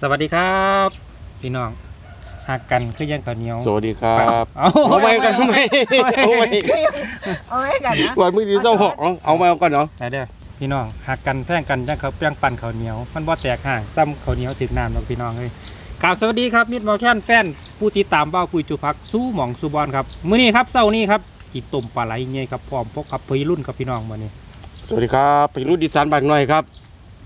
สวัสดีครับ พี่น้องหักกันคือยังข้าวเหนียวสวัสดีครับเอาเอาไปกันทำไมเอาไปเอาไว้กันนะก่อนมือสีเศร้าหอกเอาเอาไปเอาก่อนเนาะไหนเด้อพี่น้องหักกันแพ่งกันจังเขาวแป้งปั่นข้าวเหนียว มันบ่แตกห่างซ้ำข้าวเหนียวถึงน้ำหรอกพี่น้องเลยกล่าวสวัสดีครับมิตรหมอแค้นแฟนผู้ติดตามเบ้าปุยจุพักสู้หม่องสู้บอลครับมื้อนี้ครับเช้านี้ครับกินต้มปลาไหลเงี้ยครับพร้อมพกกับพี่รุ่นกับพี่น้องมื้อนี้ สวัสดีครับเป็นรุ่นดิสานบางหน่อยครับ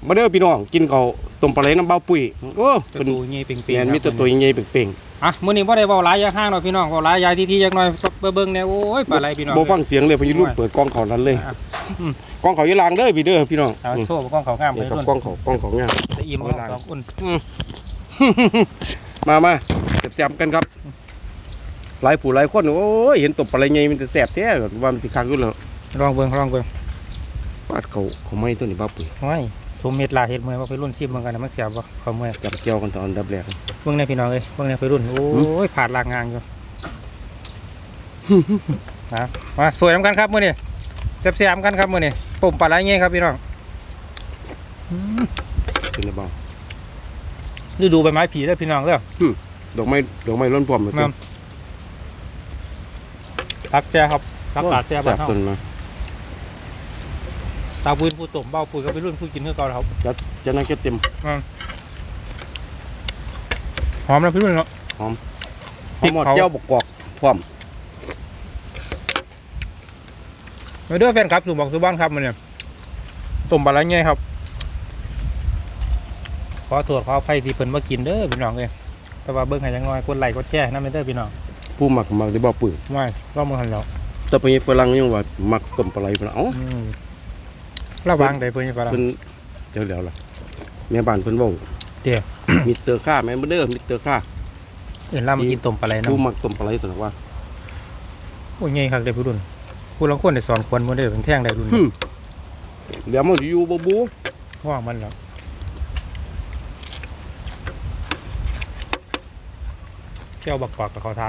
มาเด้อพี่น้องกินข้าวต้มปลาไหลน้ำเบ้าปุ๋ยโอ้จะเป็นตูเงี้ยเป่งแมๆนครับมีแต่ตัวใหญ่ๆเป่งอะมื้อนี้บ่ได้เว้าหลายอย่างห้างหรอกพี่น้องเว้าหลายอย่างที่ๆจักหน่อยเบิ่งๆแน่โอ้ยปลาไหลพี่น้อง ๆบ่ฟังเสียงเลยพี่รุ่นเปิดกล้องเขานั้นเลยอะอืม กล้องเขาอยาลางเด้อพี่เด้อพี่น้องเอาอืมโชว์กล้องเขางามไปนี่ครับรุ่นกล้องเขากล้องเขาเนี่ย จะอิ่มเอาบ่เวลาสองคนมามาแซ่บๆกันครับ หลายผู้หลายคนโอ้ยเห็นตบปลาไหลใหญ่มันจะแซ่บแท้ว่ามันสิคักอยู่แล้วลองเบิ่งลองเบิ่งปาดเขาเขาไม่ตัวนี้เบ้าปุ๋ยโอ้ย สมเม็ดลาเฮ็ดเมื่อยว่าไปรุ่นซิมเบิ่งกันนะมันเสียบบ่เขาเมื่อยจับเกี่ยวกันตอนดับแรก เบิ่งในพี่น้องเอ้ยเบิ่งในไปรุ่นโอ้ยผ่านลางงานอยู่นะมาสวยน้ำกันครับมื้อนี้แซ่บๆกันครับมื้อนี้ต้มปลาไหลเงี้ยครับพี่น้องอืมเป็นไงบ้างฤดูใบไม้ผลิเด้อพี่น้องเด้อดอกไม้ดอกไม้ล้นพร้อมเลยแม่นตักแจ้ครับตักกาดแจ้บ้านเฮา ต้นมาตาปืนผู้ต้มเบ้าปุ๋ยก็ไปรุ่นผู้กินคือเก่าแล้วครับจะนั่งเก็บเต็ม หอมแล้วพี่รุ่นเนาะหอมพริกหอมเผา เจียวบกกอกพร้อมมาเด้อแฟนครับสู่บอกสู่บ้านครับมื้อนี้ต้มปลาไหลเงี้ยครับ ขอโทษขออภัยที่เพิ่นมากินเด้อพี่น้องเอ้ยแต่ว่าเบิ่งให้จังน้อยกดไลค์กดแชร์นำเด้อพี่น้องผู้หมักหมักได้บ่ปื้อไม่ก็มือหันแล้วแต่เป็นฝรั่งยังว่าหมักต้มปลาไหลพุ่นน่ะเอ้าอืม ระวังได้เพิ่นฝรั่งเพิ่นเดี๋ยวแล้วล่ะแม่บ้านเพิ่นเว้าเดี๋ยวมิสเตอร์ค่าแม่นบ่เด้อมิสเตอร์ค่าเอื่นล่ามากินต้มปลาไหลนะผู้หมักต้มปลาไหลตัวนั้นว่าโอ้ยใหญ่คักเด้อพี่รุ่นผู้ลังคนได้สอนคนบ่ได้เป็นแท่งได้รุ่นหึเดี๋ยวมันสิอยู่บ่บูว่างมันแล้วเจ้าบักกอกกับเขาทา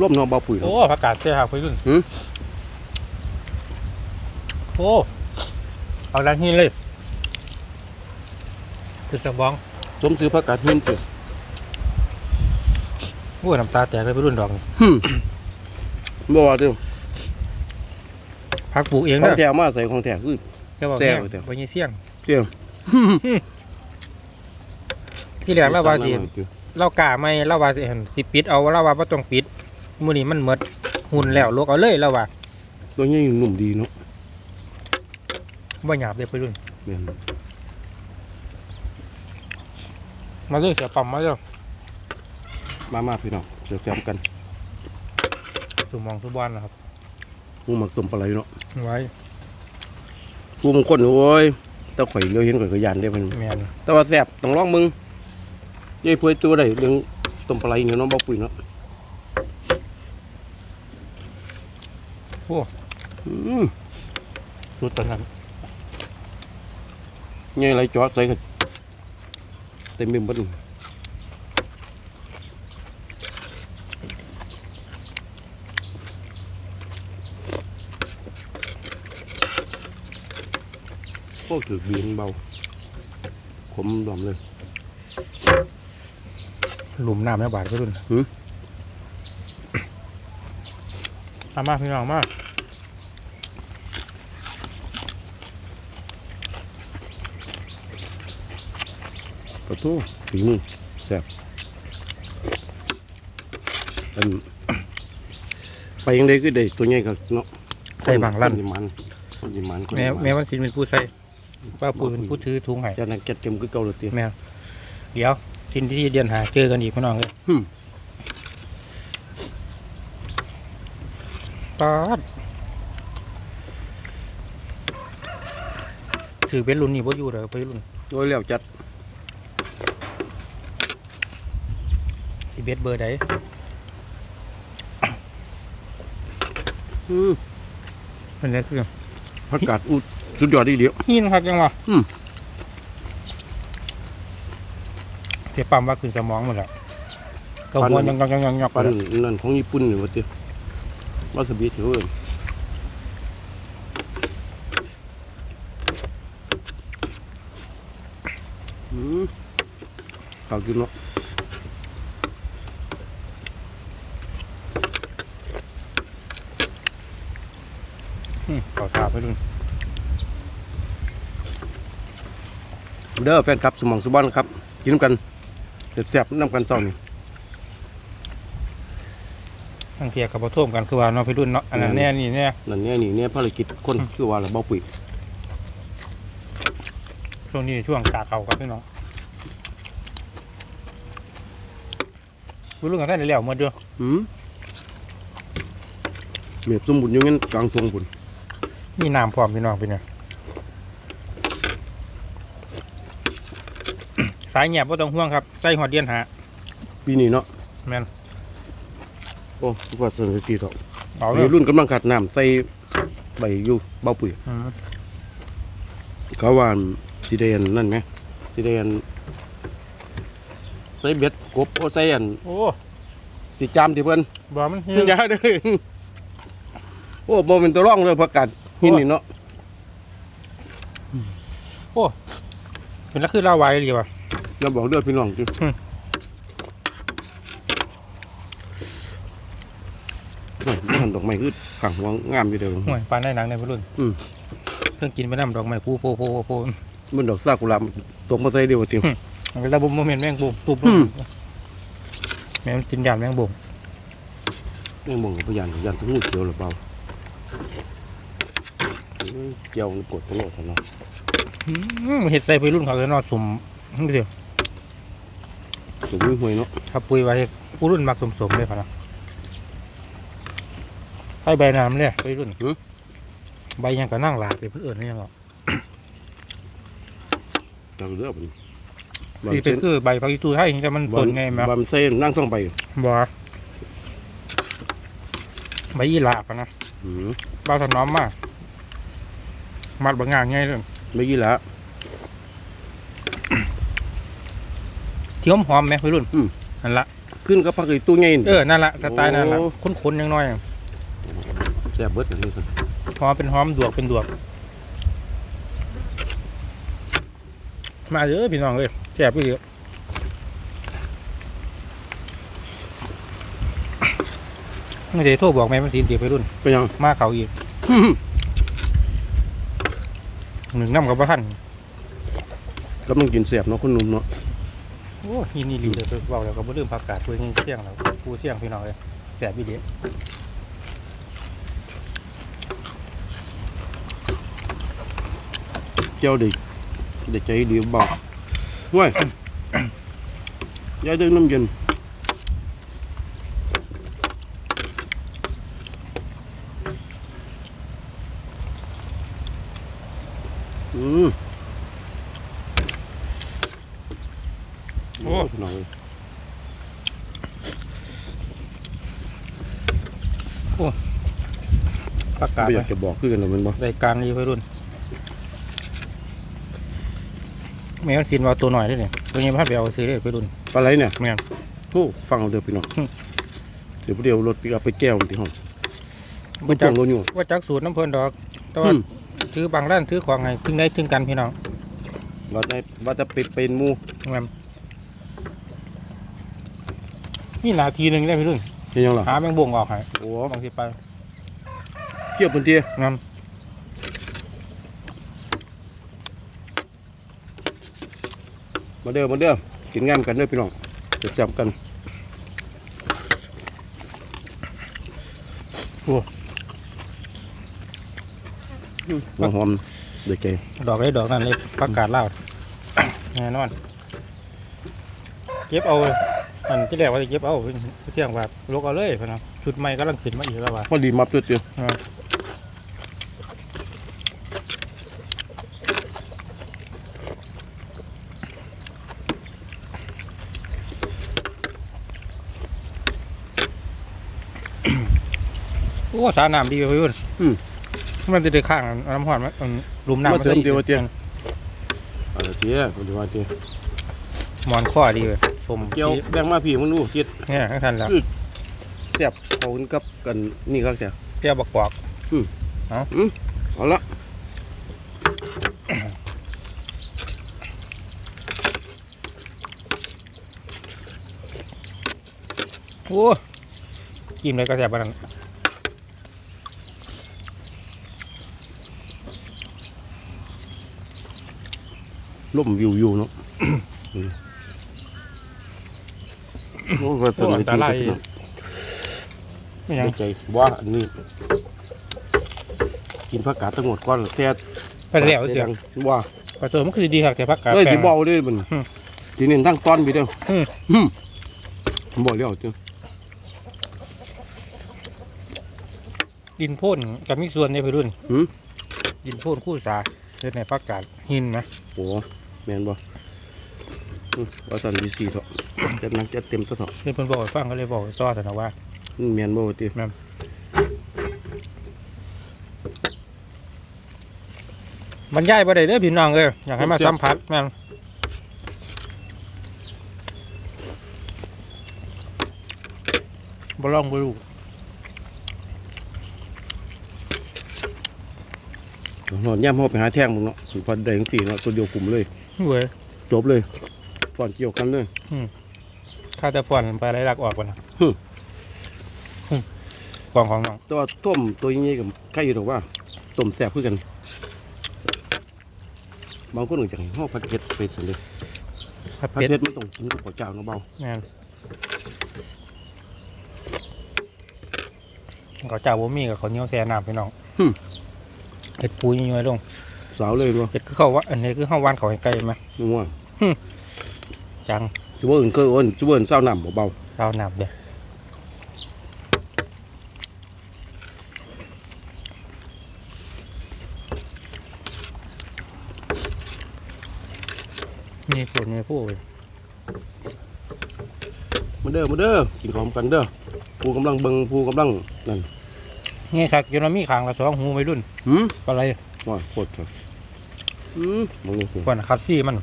ร่วมเนาะบ่ปุ๋ยโอ้เนาะผักกาดเจ้าครับพี่รุ่นหืมโอ้เอาดังหินเลยคือสะบองสมซื้อผักกาดหินติโอ้ยน้ำตาแตกเลยพี่รุ่นดอกนี่หึบ่ว่าเด้อพักปลูกเองของเด้อแท้เอามาใส่ของแท้คือ แค่ว่าแซ่แม่บเด้อบ่ยีเสี่ยงเด้อที่แรกเราว่าสิเรากล้าไม่เราว่าสิหั่นสิปิดเอาเราว่าบ่ต้องปิด มื้อนี้มันหมดหุ่นแล้วลกเอาเลยเราว่าตัวใหญ่หนุ่มดีเนาะบ่หยาบเด้อพี่รุ่นแม่นมาเลยเสียปั๊มมาเด้อมามาพี่น้องเดี๋ยวแจมกันสู่หมองสู่บ้านนะครับผู้หมักต้มปลาไหลเนาะไว้ผู้บางคนโอ้ยแต่ข่อยเลี้ยวเห็นข่อยก็ยานได้มัน แม่นแต่ว่าแซ่บต้องลองมึงยายเพื่อตัวได้เรื่องต้มปลาไหลเนี่ยน้องบ่ปุ๋ยเนาะ โอ้อืมดูตอนนั้นยายไหลจอดใส่ก็เต็มไปหมดเลยพวกถือเบียงเบาขมดอมเลย หลุมน้ำในบาดพี่รุ่นหืม เอามาพี่น้องมาปะทูฝีมือแซ่บอันไปยังไงก็ได้ตัวใหญ่ก็เนาะใส่บางลั่นคมันคนสิมันคนแม่สินแม่วันศิลป์เป็นผู้ใส่ป้าปูเป็นผู้ถือถุงให้จะนักเก็ตเต็มคือเก่าเลยตีแม่เดี๋ยวสินที่เดือนหาเจอกันอีกพี่น้องเลย ปาดถือเป็นรุ่นนี้บ่อยู่เลยไปรุ่นโดยแล้วจัดที่เบสเบอร์ใดอืมเป็นไรคือ ผักกาดอุดสุดยอดดีเดียวหินครับยังวะอืมเจ็บปั๊มว่าขึ้นสมองหมดแล้วก็หัวยังยังยังยังยังปันนั่นของญี่ปุ่นนี่ว่าติ วาซาบิถือว่าอืมข้าวกินเนาะอืมขอทาไปรุ่นเด้อแฟนคลับสมองสุบันครับ กินกันแซ่บๆน้ำกันเศร้านี่ ทั้งเทียกับบ่ท่วมกันคือว่าเนาะไปรุ่นเนาะอันนั้นแน่นี่แน่นั่นเนี่ยนี่เนี่ยภารกิจคนคือว่าเราเบาปุ๋ยช่วงนี้ช่วงกาเขาครับพี่น้องไปรุ่นกันได้แล้วหมดเด้อหืมเมียบสมบุญอยู่งั้นกลางทงบุญมีน้ำพร้อมพี่น้องพี่เนี่ยสายเงียบบ่ต้องห่วงครับใส่หอดเดียนหาปีนี้เนาะแม่น โอ้ทุกว่าสนสีเถอะเอาเลวัยยรุ่นกำลังขาดน้ำใส่ใบอยู่เบาปุ๋ยอืมเขาว่าสีแดงนั่นไหมสีแดงใส่เบ็ดกบโอ้ใส่อันโอ้สีจามที่เพิ่นบ่มันเฮีมันยยาเด้อโอ้บ่เป็นตัวร่องเลยประกาศหินนี่เนาะเป็นแล้วคือเล่าไว้ดีว่ะเราบอกเด้อพี่น้องจิ อืม โอ้ย บ่หันดอกไม้คือขังหัวงามอยู่เด้อห่วยปานได้หนังในวัยรุ่นอืมเพิ่งกินไปน้ำดอกไม้ปูโพโพโพโพมันดอกซากุระตกมาใส่เดียวติมันเป็นระบบโมเมนต์แมงบุมตุบอืมแม่งกินยานแมงบุมนี่มองกับพยานพยานทั้งงูเขียวหรือเปล่าเอ้ยเกี่ยวมันกดตลอดเนาะอืมเห็ดใส่ไปรุ่นเขาเลยเนอสมนี่เดียวสูงห่วยเนาะครับปุยไว้ผู้รุ่นมักสมสมๆเลยพะนะ ให้ใบน้ำเลยไปรุ่นใบยังก็นั่งหลากไปเพื่อนนี่ยังหรอจังเลือกมันที่เป็นคือใบพักอีตูให้แต่มันต้นไงมั้ยบามเส้นนั่งท่องไปบ่ใบยี่หลาบอะนะอืมบ้าถนอมมากมัดบางงานง่ายเลยไม่กี่ละเที่ยวหอมไหมพี่รุ่นนั่นละขึ้นก็พักไอ้ตู้ใหญ่นี่เออนั่นละสไตล์นั่นละโอ้คุ้นๆยังน้อยอะแซ่บเบิดเลยสิหอมเป็นหอมดวกเป็นดวก มาเยอะพี่น้องเลยแซ่บไปเยอะไม่ได้โทรบอกแม่มันสีเดียวไปรุ่น เป็นยังมาเขาอีกหนึ่งน้ำกับพระท่านกำลังกินแซ่บเนาะคนหนุ่มเนาะโอ้ยนี่ลีเลยไปเบาแล้วก็บ่ลืมผักกาดตัวนี้เสี่ยงแล้วปูเสี่ยงพี่น้องเลยแซ่บพี่เดียว เจ้าเด็กเด็กใจดีบอกห้วยยายเดินน้ำเย็นอืมโอ้หน่อยผักกาดไม่อยากจะบอกคือกันนะมันบอกรายการนี้ไปรุ่น แม่มันสินว่าตัวหน่อยได้เนี่ยตัวนี้พัดไปเอาซื้อได้ไปรุ่นปลาไหลเนี่ยแม่น โอ้ฟังเอาเด้อพี่น้องอืม เดี๋ยวเดี๋ยวรถปีกอัพไปแก้วที่ห้องบ่บ่จัจักงรถอยู่ ว่าจักสูตรน้ำเพลินดอก แต่ว่าอืม ซื้อบางร้านซื้อของไงถึงได้ถึงกันพี่น้องว่าได้ว่าจะเป็นเป็นหมูแม่นนี่นาทีหนึ่งได้พี่รุ่นเห็นยังล่ะหาแมงบ่งออกให้โอ้บางทีไปเกี่ยวพื้นที่งั้น มาเด้อมาเด้อกินงานกันเด้อพี่น้องจะจับกันอืมหัวหอมเด็กใจดอกไอ้ดอกนั่นเลยผักกาดลาวแน่นอนเก็บเอาอันที่แรกว่าจะเก็บเอาเที่ยงว่าลกเอาเลยพี่น้องชุดใหม่กำลังขึ้นมาอีกแล้วว่าพอดีมับตัวเดียว โอ้สาน้ำดีไปพี่รุ่นมันจะได้ข้างเอาน้ำหอนมาอันหลุมน้ำมาเสริมใอีกเดียวว่าเตี้ยอะไรเตี้ยพอดีว่าเตี้ยหมอนข้อดีเลยสมเกี่ยวแบ่งมาพี่มึงดูคิดเนี่ยข้างทันแล้วอืมแซ่บๆเขากับกันนี่ครับเจ้าเจียวบักกอกเอาละโอ้กินเลยก็แซ่บปาน ล่มวิวอยู่เนาะอืมโอ้ว่าโอ้อันตรายจงๆไม่หยังได้ใจว่าอันนี้ กินผักกาดทั้งหมดก่อนแซ่บไปแล้วเสียงว่าปลาตัวมันคือดีครับแต่พักกาดเอ้ยแปลที่งบอกเลยมันอืมทีนี้ทั้งตอนไปเด้ออืมอืมผมบอกแล้วจ้ะดินพ่นกับมีส่วนในพี่รุ่นหืมดินพ่นคู่สาเฮ็ดในพักกาดหินนะโอ้ แม่นบ่อืมว่าสันดีซีเถอะจัดหนักจัดเต็มซะเถอะเพื่อนเพิ่นบอกให้ฟังก็เลยบอกให้ต่อแต่นะว่าอืมแม่นบ่ว่าติบรรยายบ่ได้เด้อพี่น้องเอ้ยอยากให้มาสัมผัสแม่นบ่ลองบ่รู้นอนย่ำเฮาไปหาแท่งมึงเนาะสิพอได้จังซี่เนาะตัวเดียวกลุ่มเลย เว้ยจบเลยฟอนเกี่ยวกันเลยข้าจะฝอนไปไล่ลักออกก่อนนะหึหึกล่องของน้องแตัวาต้มตัวใหญ่ๆกับใครอยู่ดอกว่าต้มแซ่บคือกันบางคนก็อยากให้เฮาผัดเผ็ดไปซั่นเด้ผัดผัดเผ็ดเผ็ดมันต้องกินกับข้าวเจ้าเนาะเบาแม่นเขาวเจ้าบ่มีกับเขาวเหนียวแซ่น้ำพี่น้องเห็ดปูย่อยๆลง สาวเลยบ่เห็ดคือเขาว่าอันนี้คือข้าวหวานเขาให้ไก่ไหมนึกว่าจังสิบ่อื่นก็เอิ้นสิบ่อื่นเศร้าน้ำบ่เบาข้าวหนับเด้อนี่ปวดนี่พูดเลยมาเด้อมาเด้อกินของกันเด้อผู้กำลังเบิ่งผู้กำลังนั่นนี่ครับจนมันมีขางละสองหูไม่รุ่นหืมอะไรว่าโคตรครับ อืมมึงนี่สิก่อนคัดซี่มัน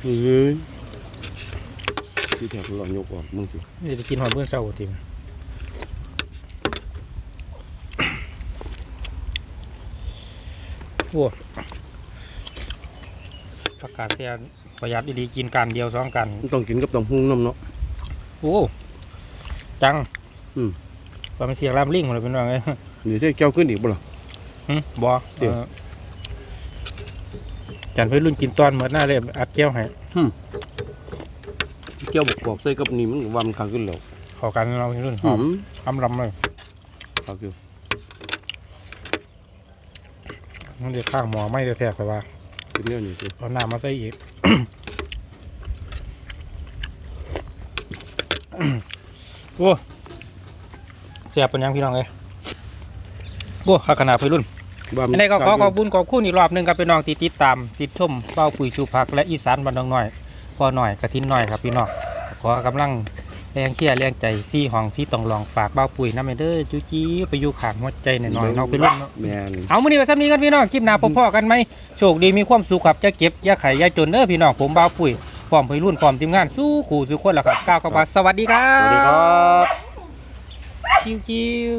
เฮ้ยที่แถบร้อนยกออกมึงสินี่จะกินหอยเบื้องเศร้าทีมโอ้ประกาศเสียประหยัดดีๆกินกันเดียวสองกัน มันต้องกินกับตำหุงน้ำเนาะ โอ้จังอืม ว่ามันเสียงลามลิงหมดเลยเป็นว่าไงเดี๋ยวจะแก้วขึ้นอีกบ่ล่ะ หึบอเดี๋ยวออ จันเพื่อนรุ่นกินตอนเหมือนหน้าเลยอัดแก้วให้แก้วบกกรอบใส่กับนี่มันก็ว่ามันขาขึ้นแล้วเขอกันเราเพื่อนรุ่นหอือมมอำลำเลยขาขึ้นมันเดือดข้างหมอไม่ได้แทกแต่ว่าเป็นเรื่องนี้สิเอาน้ำมาใส่อีกโอ้เสียบเป็นยังพี่น้องเลยโอ้ข้าขนาดเพื่อนรุ่นว่ามั อันนี้ก็ขอขอบคุณขอบคุณอีกรอบหนึ่งครับพี่น้องที่ติดตามติดชมเป้าปุ๋ยชูพักและอีสานบันดงน้อยพอหน่อยกระทินหน่อยครับพี่น้องขอกำลังแรงเชียร์แรงใจซี่ห้องซี่ต้องลองฝากเป้าปุ๋ยน้ำเด้อจู้จี้ไปอยู่ขางหัวใจหน่อยๆน้องเป็นรุ่นเนาะ แม่นเอามื้อนี้ไว้ซ้ำนี้กันพี่น้องคลิปหน้าพบพ่อกันไหมโชคดีมีความสุขครับจะเก็บอย่าไข่อย่าจนเด้อพี่น้องผมเป้าปุ๋ยพร้อมไปรุ่นพร้อมทีมงานสู้ขู่สู้คนละครับก้าวกับว่าสวัสดีครับสวัสดีครับคิวคิว